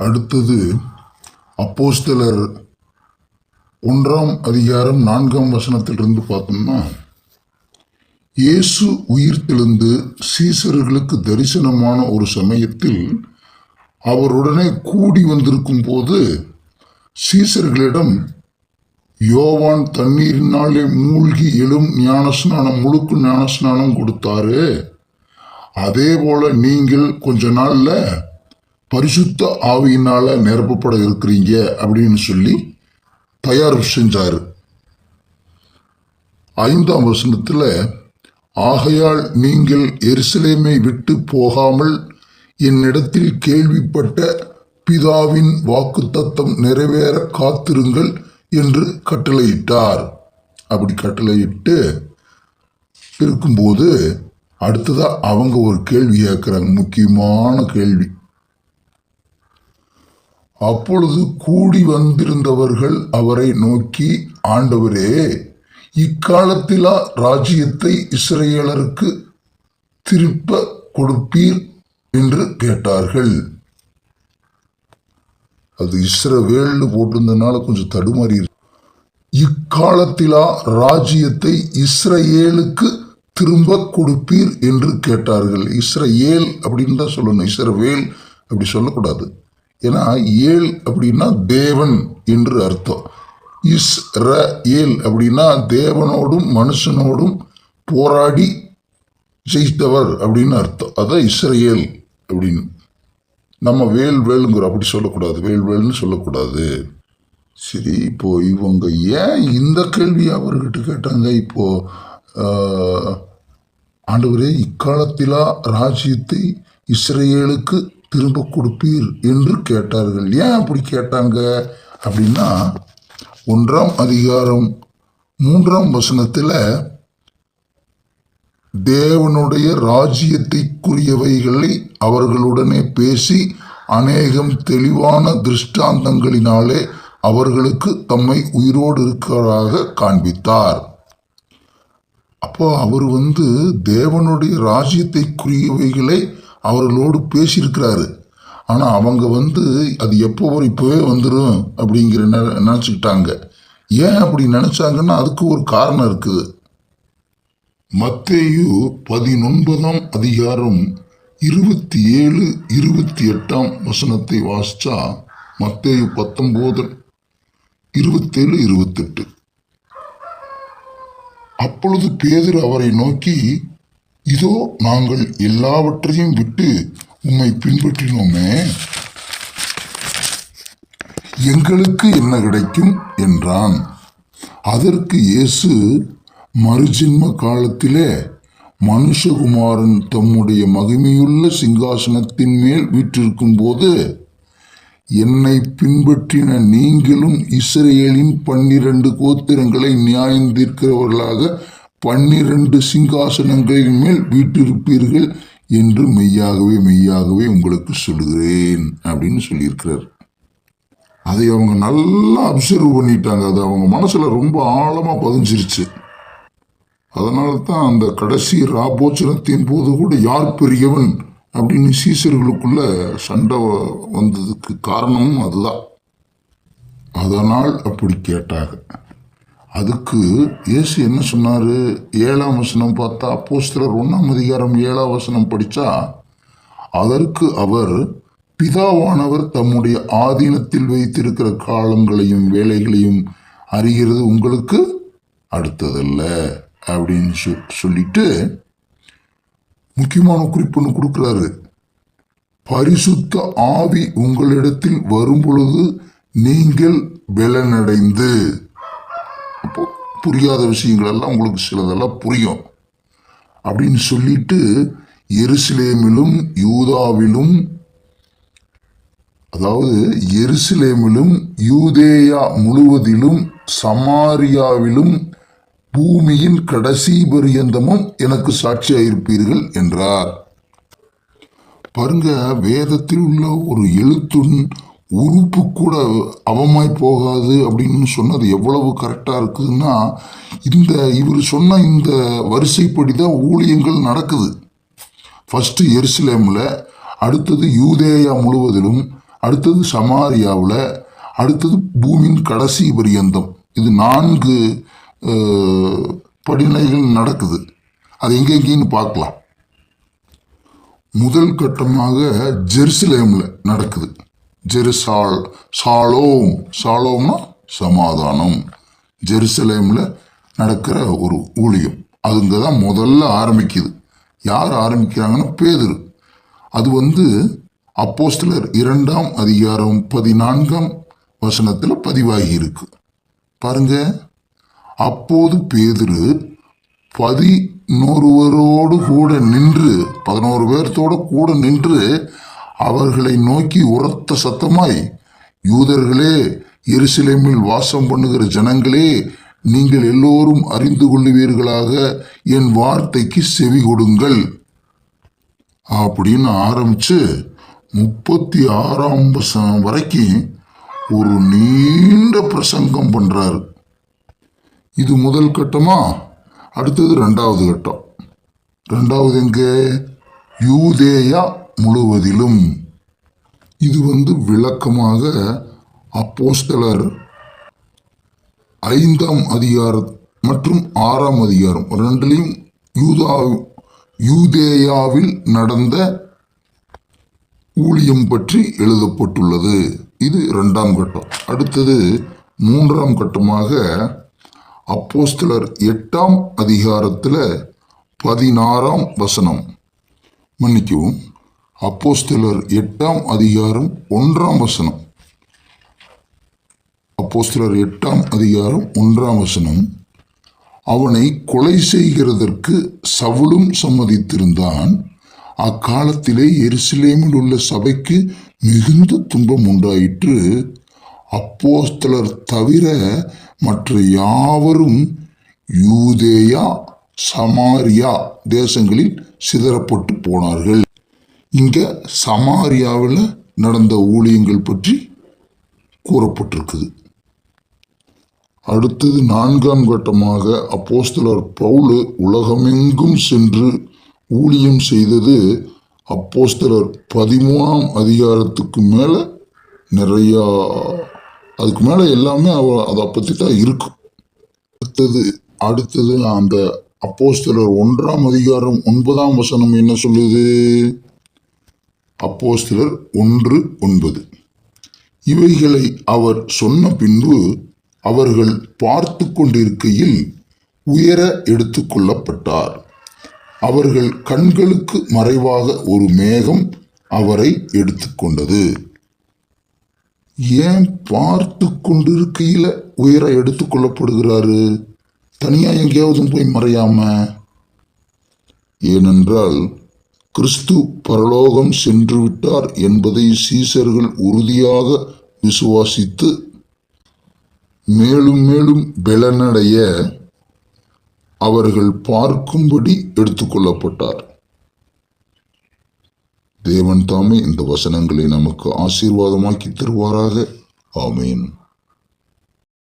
அடுத்தது அப்போஸ்தலர் ஒன்றாம் அதிகாரம் நான்காம் வசனத்திலிருந்து பார்த்தோம்னா இயேசு உயிர்த்தெழுந்து சீசர்களுக்கு தரிசனமான ஒரு சமயத்தில் அவருடனே கூடி வந்திருக்கும் போது சீசர்களிடம் யோவான் தண்ணீரினாலே மூழ்கி எழும் ஞானஸ்நானம் முழுக்கு ஞானஸ்நானம் கொடுத்தாரு. அதே போல நீங்கள் கொஞ்ச நாள்ல பரிசுத்த ஆவியினால் நிரப்பப்பட இருக்கிறீங்க அப்படின்னு சொல்லி தயார் செஞ்சார். ஐந்தாம் வசனத்தில் ஆகையால் நீங்கள் எருசலேமை விட்டு போகாமல் என்னிடத்தில் கேள்விப்பட்ட பிதாவின் வாக்குத்தத்தம் நிறைவேற காத்திருங்கள் என்று கட்டளையிட்டார். அப்படி கட்டளையிட்டு இருக்கும்போது அடுத்ததாக அவங்க ஒரு கேள்வி கேட்குறாங்க முக்கியமான கேள்வி. அப்பொழுது கூடி வந்திருந்தவர்கள் அவரை நோக்கி ஆண்டவரே இக்காலத்திலா ராஜ்யத்தை இஸ்ரேலருக்கு திருப்ப கொடுப்பீர்? என்று கேட்டார்கள். அது இஸ்ரவேல்னு போட்டிருந்ததுனால கொஞ்சம் தடுமாறி இக்காலத்திலா ராஜ்யத்தை இஸ்ரேலுக்கு திரும்ப கொடுப்பீர்? என்று கேட்டார்கள். இஸ்ரேல் அப்படின்னு தான் சொல்லணும். இஸ்ரவேல் அப்படி சொல்லக்கூடாது. ஏன்னா ஏல் அப்படின்னா தேவன் என்று அர்த்தம். இஸ் ர ஏல் அப்படின்னா தேவனோடும் மனுஷனோடும் போராடி ஜெயித்தவர் அப்படின்னு அர்த்தம். அதான் இஸ்ரேல் அப்படின்னு. நம்ம வேல் வேலுங்கிறோம். அப்படி சொல்லக்கூடாது. வேல் வேல்னு சொல்லக்கூடாது. சரி இப்போ இவங்க ஏன் இந்த கேள்வி அவர்கிட்ட கேட்டாங்க? இப்போ ஆண்டவரே இக்காலத்திலா ராஜ்யத்தை இஸ்ரேலுக்கு திரும்ப கொடுப்பீர் என்று கேட்டார்கள். ஏன் அப்படி கேட்டாங்க? அப்படின்னா ஒன்றாம் அதிகாரம் மூன்றாம் வசனத்தில் தேவனுடைய ராஜ்யத்திற்குரியவைகளை அவர்களுடனே பேசி அநேகம் தெளிவான திருஷ்டாந்தங்களினாலே அவர்களுக்கு தம்மை உயிரோடு இருக்கிறதாக காண்பித்தார். அப்போ அவர் வந்து தேவனுடைய ராஜ்யத்தைக்குரியவைகளை அவர்களோடு பேசியிருக்கிறாரு. ஆனால் அவங்க வந்து அது எப்போ வரும்? இப்போவே வந்துடும் அப்படிங்கிற நினச்சிக்கிட்டாங்க. ஏன் அப்படி நினச்சாங்கன்னா அதுக்கு ஒரு காரணம் இருக்குது. மத்தேயு பதினொன்பதாம் அதிகாரம் இருபத்தி ஏழு இருபத்தி எட்டாம் வசனத்தை வாசித்தா மத்தேயு பத்தொம்போது இருபத்தேழு இருபத்தெட்டு. அப்பொழுது பேதர் அவரை நோக்கி இதோ நாங்கள் எல்லாவற்றையும் விட்டு உம்மை பின்பற்றினோமே. எங்களுக்கு என்ன கிடைக்கும்? என்றான். அதற்கு இயேசு மறுஜென்ம காலத்திலே மனுஷகுமாரன் தம்முடைய மகிமையுள்ள சிங்காசனத்தின் மேல் வீற்றிருக்கும் போது என்னை பின்பற்றின நீங்களும் இஸ்ரேலின் பன்னிரண்டு கோத்திரங்களை நியாயந்தீர்க்கிறவர்களாக பன்னிரண்டு சிங்காசனங்களின் மேல் வீட்டிருப்பீர்கள் என்று மெய்யாகவே மெய்யாகவே உங்களுக்கு சொல்லுகிறேன் அப்படின்னு சொல்லியிருக்கிறார். அதை அவங்க நல்லா அப்சர்வ் பண்ணிட்டாங்க. அது அவங்க மனசில் ரொம்ப ஆழமாக பதிஞ்சிருச்சு. அதனால தான் அந்த கடைசி ராபோச்சனத்தின் போது கூட யார் பெரியவன் அப்படின்னு சீசர்களுக்குள்ள சண்டை வ- வந்ததுக்கு காரணமும் அதுதான். அதனால் அப்படி கேட்டாங்க. அதுக்கு இயேசு என்ன சொன்னாரு? ஏழாம் வசனம் பார்த்தா அப்போஸ்தலர் ஒன்றாம் அதிகாரம் ஏழாம் வசனம் படிச்சா அதற்கு அவர் பிதாவானவர் தம்முடைய ஆதீனத்தில் வைத்திருக்கிற காலங்களையும் வேலைகளையும் அறிகிறது உங்களுக்கு அடுத்ததல்ல. அப்படின்னு சொ- சொல்லிட்டு முக்கியமான குறிப்பு ஒன்று கொடுக்குறாரு. பரிசுத்த ஆவி உங்களிடத்தில் வரும் பொழுது நீங்கள் பலனடைந்து புரியாத விஷயங்கள் எல்லாம் உங்களுக்கு சிலதெல்லாம் புரியும். அப்படின்னு சொல்லிட்டு எருசலேமிலும் யூதாவிலும் அதாவது எருசலேமிலும் யூதேயா முழுவதிலும் சமாரியாவிலும் பூமியின் கடைசி பரியந்தமும் எனக்கு சாட்சியாயிருப்பீர்கள் என்றார். பாருங்க வேதத்தில் உள்ள ஒரு எழுத்துன் உறுப்பு கூட அவமாய் போகாது அப்படின்னு சொன்னது எவ்வளவு கரெக்டாக இருக்குதுன்னா இந்த இவர் சொன்ன இந்த வரிசைப்படி தான் ஊழியங்கள் நடக்குது. ஃபஸ்ட்டு எருசலேமில் அடுத்தது யூதேயா முழுவதிலும் அடுத்தது சமாரியாவில் அடுத்தது பூமியின் கடைசி பரியந்தம். இது நான்கு படிநிலைகள் நடக்குது. அது எங்கெங்கேன்னு பார்க்கலாம். முதல் கட்டமாக ஜெருசலேமில் நடக்குது. ஜெருசால் சாலோம். சாலோம்னா சமாதானம். ஜெருசலேமில் நடக்கிற ஒரு ஊழியம். அதுங்க தான் முதல்ல ஆரம்பிக்குது. யார் ஆரம்பிக்கிறாங்கன்னா பேதுரு. அது வந்து அப்போஸ்டலர் இரண்டாம் அதிகாரம் பதினான்காம் வசனத்தில் பதிவாகி இருக்கு பாருங்க. அப்போது பேதுரு பதினொருவரோடு கூட நின்று பதினோரு பேர்த்தோடு கூட நின்று அவர்களை நோக்கி உரத்த சத்தமாய் யூதர்களே எருசலேமில் வாசம் பண்ணுகிற ஜனங்களே நீங்கள் எல்லோரும் அறிந்து கொள்ளுவீர்களாக என் வார்த்தைக்கு செவி கொடுங்கள். அப்படின்னு ஆரம்பிச்சு முப்பத்தி ஆறாம் வரைக்கும் ஒரு நீண்ட பிரசங்கம் பண்றாரு. இது முதல் கட்டமா? அடுத்தது ரெண்டாவது கட்டம். ரெண்டாவது எங்க? யூதேயா முழுவதிலும் இது வந்து விளக்கமாக அப்போஸ்தலர் ஐந்தாம் அதிகாரம் மற்றும் ஆறாம் அதிகாரம் ரெண்டுலையும் யூதா யூதேயாவில் நடந்த ஊழியம் பற்றி எழுதப்பட்டுள்ளது. இது ரெண்டாம் கட்டம். அடுத்தது மூன்றாம் கட்டமாக அப்போஸ்தலர் எட்டாம் அதிகாரத்தில் பதினாறாம் வசனம். மன்னிக்கவும். அப்போஸ்தலர் எட்டாம் அதிகாரம் ஒன்றாம் வசனம். அப்போஸ்தலர் எட்டாம் அதிகாரம் ஒன்றாம் வசனம். அவனை கொலை செய்கிறதற்கு சவுலும் சம்மதித்திருந்தான். அக்காலத்திலே எருசலேமில் உள்ள சபைக்கு மிகுந்த துன்பம் உண்டாயிற்று. அப்போஸ்தலர் தவிர மற்ற யாவரும் யூதேயா சமாரியா தேசங்களில் சிதறப்பட்டு போனார்கள். இங்கே சமாரியாவில் நடந்த ஊழியங்கள் பற்றி கூறப்பட்டிருக்குது. அடுத்தது நான்காம் கட்டமாக அப்போஸ்தலர் பவுலு உலகமெங்கும் சென்று ஊழியம் செய்தது அப்போஸ்தலர் பதிமூணாம் அதிகாரத்துக்கு மேலே நிறையா அதுக்கு மேலே எல்லாமே அவ அதை பற்றி தான் இருக்கும் அடுத்தது அடுத்தது அந்த அப்போஸ்தலர் ஒன்றாம் அதிகாரம் ஒன்பதாம் வசனம் என்ன சொல்லுது? அப்போஸ்தலர் ஒன்று ஒன்பது. இவைகளை அவர் சொன்ன பின்பு அவர்கள் பார்த்து கொண்டிருக்கையில் உயர எடுத்துக்கொள்ளப்பட்டார் அவர்கள் கண்களுக்கு மறைவாக ஒரு மேகம் அவரை எடுத்துக்கொண்டது ஏன் பார்த்து கொண்டிருக்கையில் உயர எடுத்துக்கொள்ளப்படுகிறாரு தனியாக எங்கேயாவது போய் மறையாம? ஏனென்றால் கிறிஸ்து பரலோகம் சென்று விட்டார் என்பதை சீசர்கள் உறுதியாக விசுவாசித்து மேலும் மேலும் பலனடைய அவர்கள் பார்க்கும்படி எடுத்துக்கொள்ளப்பட்டார். தேவன் தாமே இந்த வசனங்களை நமக்கு ஆசீர்வாதமாக்கி தருவாராக. ஆமேன்.